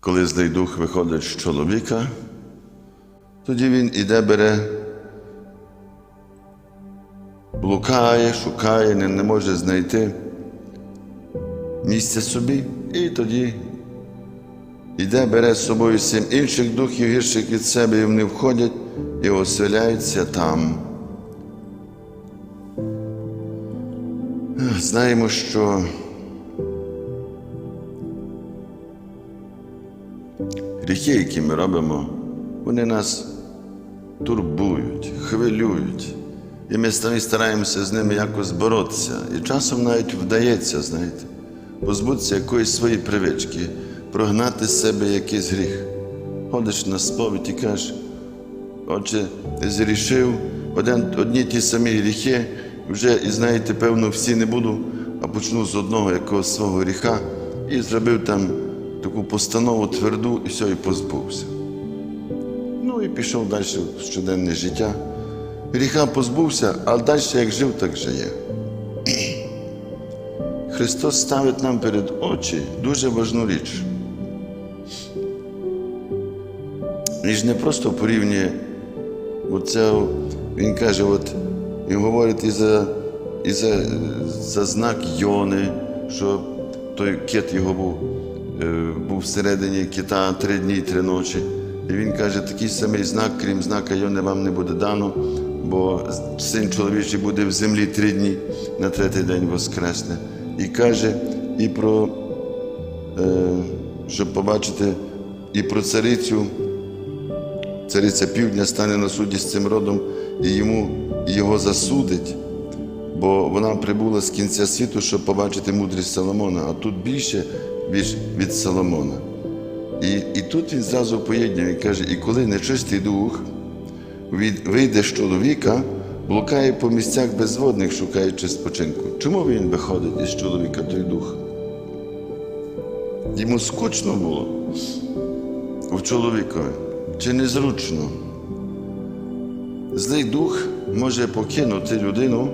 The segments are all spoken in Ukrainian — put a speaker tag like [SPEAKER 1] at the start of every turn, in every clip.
[SPEAKER 1] Коли злий дух виходить з чоловіка, тоді він іде, бере, блукає, шукає, не, не може знайти місця собі, і тоді іде, бере з собою сім інших духів гірших від себе, і вони входять і оселяються там. Знаємо, що гріхи, які ми робимо, вони нас турбують, хвилюють. І ми самі стараємося з ними якось боротися. І часом навіть вдається, знаєте, позбутися якоїсь своєї привички, прогнати з себе якийсь гріх. Ходиш на сповідь і кажеш, отже, ти зрішив один, одні ті самі гріхи, вже, і знаєте, певно, всі не буду, а почну з одного якогось свого гріха і зробив там таку постанову тверду і все, і позбувся. Ну і пішов далі в щоденне життя. Гріха позбувся, а далі як жив, так жиє. Христос ставить нам перед очі дуже важну річ. Він ж не просто порівнює оце, він каже, от, він говорить і за, і за, за знак Йони, що той кит його був, був всередині кита три дні і три ночі. І він каже, такий самий знак, крім знака Йони, вам не буде дано, бо син чоловічий буде в землі три дні, на третій день воскресне. І каже і про, е, щоб побачити, і про царицю. Цариця півдня стане на суді з цим родом і йому його засудить, бо вона прибула з кінця світу, щоб побачити мудрість Соломона, а тут більше більш від Соломона. І, і тут він зразу поєднує, він каже, і коли нечистий дух від- вийде з чоловіка, блукає по місцях безводних, шукаючи спочинку. Чому він виходить із чоловіка той дух? Йому скучно було в чоловікові чи незручно. Злий дух може покинути людину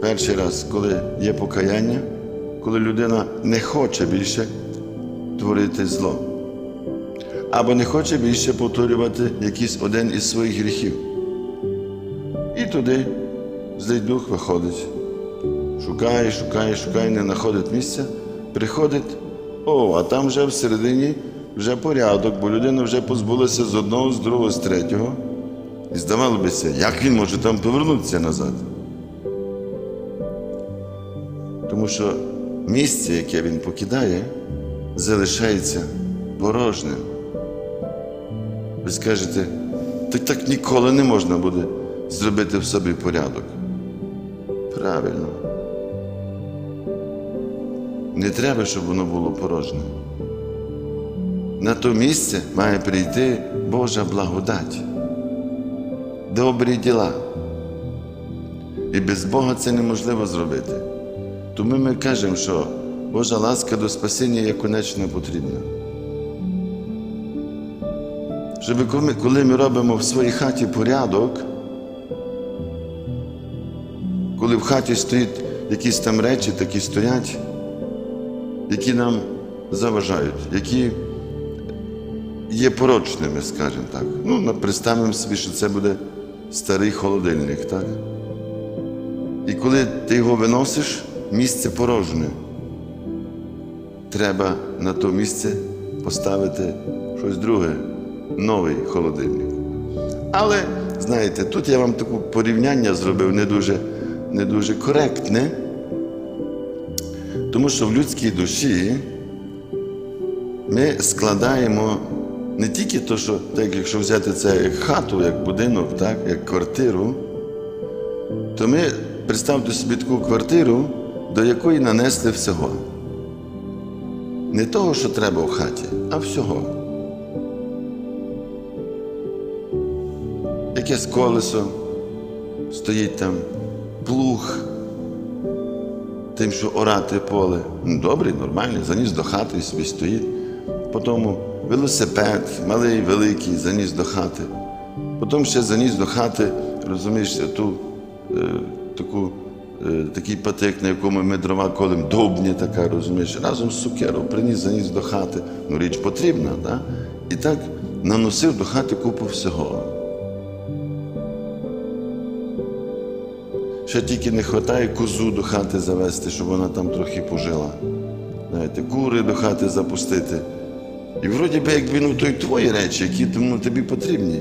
[SPEAKER 1] перший раз, коли є покаяння, коли людина не хоче більше творити зло, або не хоче більше повторювати якийсь один із своїх гріхів. І туди злий дух виходить. Шукає, шукає, шукає, не знаходить місця, приходить, о, а там вже всередині вже порядок, бо людина вже позбулася з одного, з другого, з третього. І здавалося, як він може там повернутися назад? Тому що місце, яке він покидає, залишається порожнім. Ви скажете, так так ніколи не можна буде зробити в собі порядок. Правильно. Не треба, щоб воно було порожнє. На то місце має прийти Божа благодать, добрі діла. І без Бога це неможливо зробити. Тому ми кажемо, що Божа ласка до спасіння є конечно потрібна. Щоб коли ми- робимо в своїй хаті порядок, коли в хаті стоять якісь там речі, такі стоять, які нам заважають, які є порочними, скажімо так. Ну, представимо собі, що це буде старий холодильник, так? І коли ти його виносиш, місце порожне. Треба на то місце поставити щось друге, новий холодильник. Але, знаєте, тут я вам таке порівняння зробив не дуже, не дуже коректне, тому що в людській душі ми складаємо не тільки те, що, так, якщо взяти це як хату, як будинок, так, як квартиру, то ми представте собі таку квартиру, до якої нанесли всього. Не того, що треба в хаті, а всього. Якесь колесо стоїть там, плуг, тим, що орати поле. Ну, добрий, нормальний, заніс до хати і собі стоїть. Потім велосипед, малий, великий, заніс до хати. Потім ще заніс до хати, розумієш, ту е, таку такий патик, на якому ми дрова колем довбні, така, розумієш, разом з сукером приніс, заніс до хати. Ну, річ потрібна, так? І так наносив до хати купу всього. Ще тільки не вистачає козу до хати завести, щоб вона там трохи пожила. Знаєте, кури до хати запустити. І вроді би, якби ну, то й твої речі, які ну, тобі потрібні.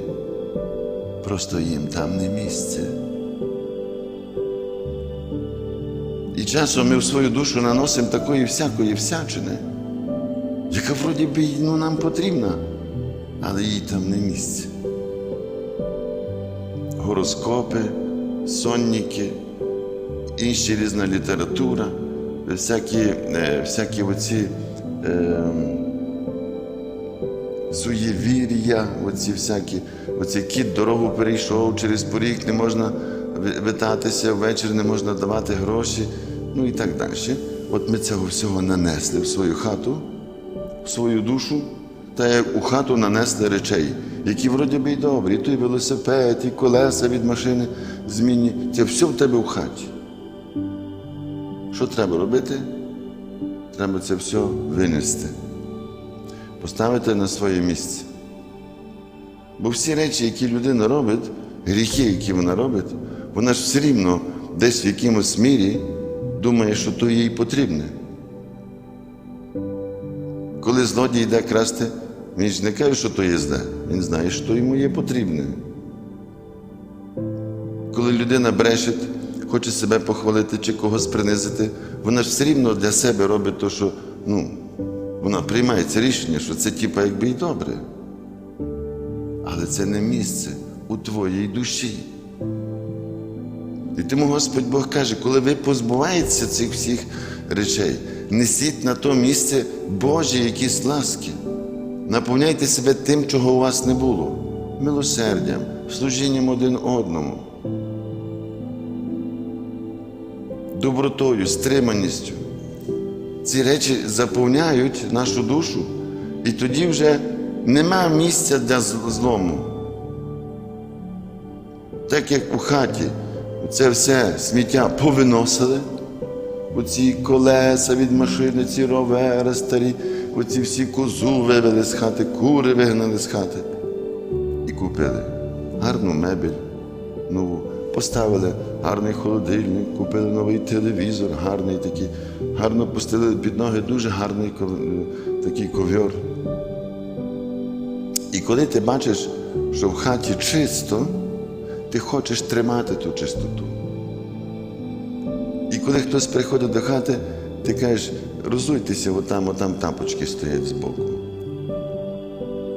[SPEAKER 1] Просто їм там не місце. І часом ми в свою душу наносимо такої всякої всячини, яка вроді би ну, нам потрібна, але їй там не місце. Гороскопи, сонники, інша різна література, всякі, е, всякі оці. Е, суєвір'я, оці всякі, оці кіт дорогу перейшов, через поріг не можна ви- витатися, ввечері не можна давати гроші, ну і так далі. От ми цього всього нанесли в свою хату, в свою душу, та як у хату нанесли речей, які вроді би й добрі, і той велосипед, і колеса від машини змінні. Це все в тебе в хаті. Що треба робити? Треба це все винести поставити на своє місце. Бо всі речі, які людина робить, гріхи, які вона робить, вона ж все рівно десь в якомусь мірі думає, що то їй потрібне. Коли злодій йде красти, він ж не каже, що то є зле. Він знає, що йому є потрібне. Коли людина бреше, хоче себе похвалити чи когось принизити, вона ж все рівно для себе робить те, що ну, вона приймає це рішення, що це типа якби й добре. Але це не місце у твоїй душі. І тому Господь Бог каже, коли ви позбуваєтеся цих всіх речей, несіть на то місце Божі якісь ласки. Наповняйте себе тим, чого у вас не було, милосердям, служінням один одному, добротою, стриманістю. Ці речі заповняють нашу душу, і тоді вже нема місця для злому. Так як у хаті це все сміття повиносили, оці колеса від машини, ці ровери старі, оці всі козу вивели з хати, кури вигнали з хати і купили гарну мебель нову. Поставили гарний холодильник, купили новий телевізор, гарний такий, гарно пустили під ноги дуже гарний ков- такий ковьор. І коли ти бачиш, що в хаті чисто, ти хочеш тримати ту чистоту. І коли хтось приходить до хати, ти кажеш, розуйтеся, отам, отам тапочки стоять збоку.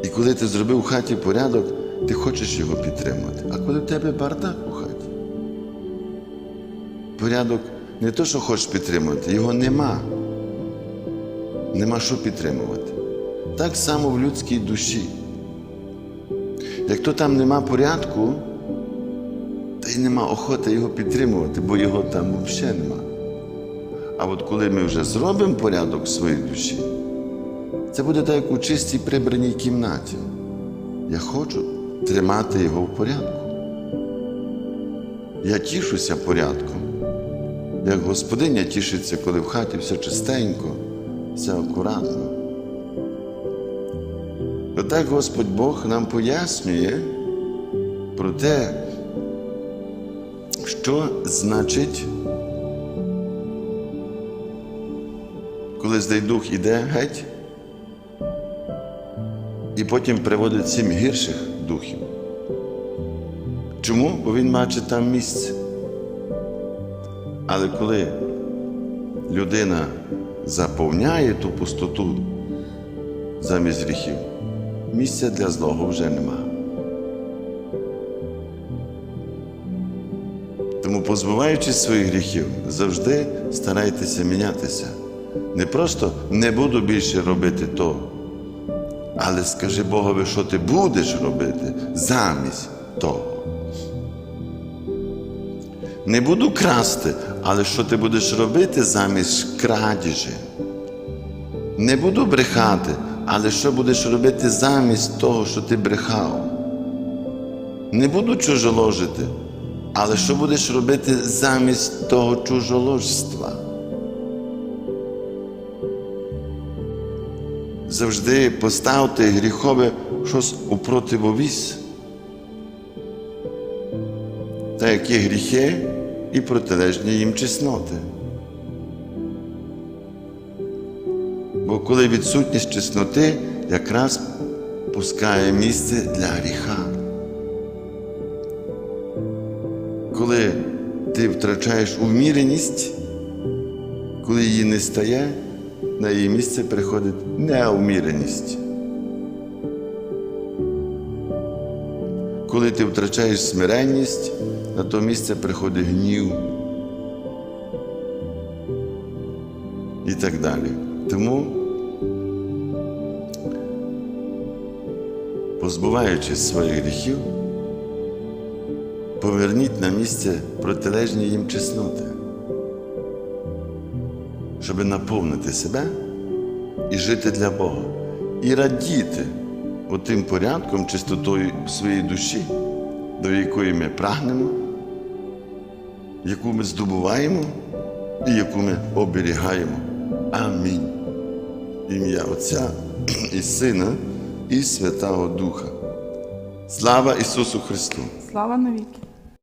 [SPEAKER 1] І коли ти зробив в хаті порядок, ти хочеш його підтримати. А коли в тебе бардак у хаті, порядок не то, що хочеш підтримувати, його нема. Нема що підтримувати. Так само в людській душі. Як то там нема порядку, й нема охоти його підтримувати, бо його там взагалі нема. А от коли ми вже зробимо порядок в своїй душі, це буде так, як у чистій прибраній кімнаті. Я хочу тримати його в порядку. Я тішуся порядком. Як господиня тішиться, коли в хаті все чистенько, все акуратно. Отак Господь Бог нам пояснює про те, що значить, коли злий дух іде геть, і потім приводить сім гірших духів. Чому? Бо він бачить там місце. Але коли людина заповняє ту пустоту замість гріхів, місця для злого вже нема. Тому, позбуваючись своїх гріхів, завжди старайтеся мінятися. Не просто не буду більше робити то, але скажи Богові, що ти будеш робити замість того. Не буду красти, але що ти будеш робити замість крадіжі? Не буду брехати, але що будеш робити замість того, що ти брехав? Не буду чужоложити, Але що будеш робити замість того чужоложства? Завжди поставте гріхове щось у противовіз. Та як є гріхи і протилежні їм чесноти. Бо коли відсутність чесноти якраз пускає місце для гріха. Коли ти втрачаєш уміреність, коли її не стає, на її місце приходить неуміреність. Коли ти втрачаєш смиренність, на то місце приходить гнів. І так далі. Тому, позбуваючись своїх гріхів, поверніть на місце протилежні їм чесноти, щоб наповнити себе і жити для Бога, і радіти отим порядком, чистотою своєї душі, до якої ми прагнемо, яку ми здобуваємо і яку ми оберігаємо. Амінь. Ім'я Отця і Сина, і Святого Духа. Слава Ісусу Христу!
[SPEAKER 2] Слава навіки.